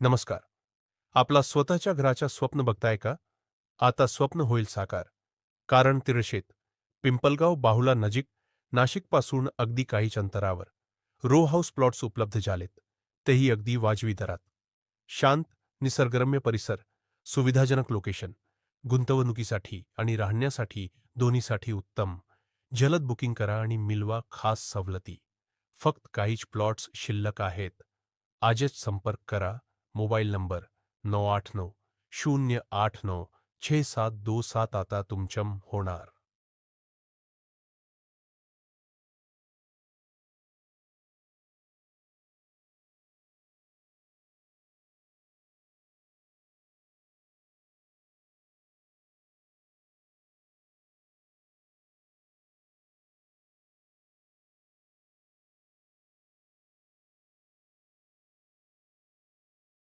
नमस्कार. आपला स्वतःच्या घराच्या स्वप्न बघताय का? आता स्वप्न होईल साकार. कारण तिरशेत पिंपलगाव बाहुला नजीक नाशिकपासून अगदी काहीच अंतरावर रो हाऊस प्लॉट्स उपलब्ध झालेत. तेही अगदी वाजवी दरात. शांत निसर्गरम्य परिसर सुविधाजनक लोकेशन गुंतवणुकीसाठी आणि राहण्यासाठी दोन्हीसाठी उत्तम. जलद बुकिंग करा आणि मिलवा खास सवलती. फक्त काहीच प्लॉट्स शिल्लक आहेत. आजच संपर्क करा. मोबाईल नंबर नऊ आठ नऊ शून्य आठ नऊ छे सात दो सात आता तुमचम होणार.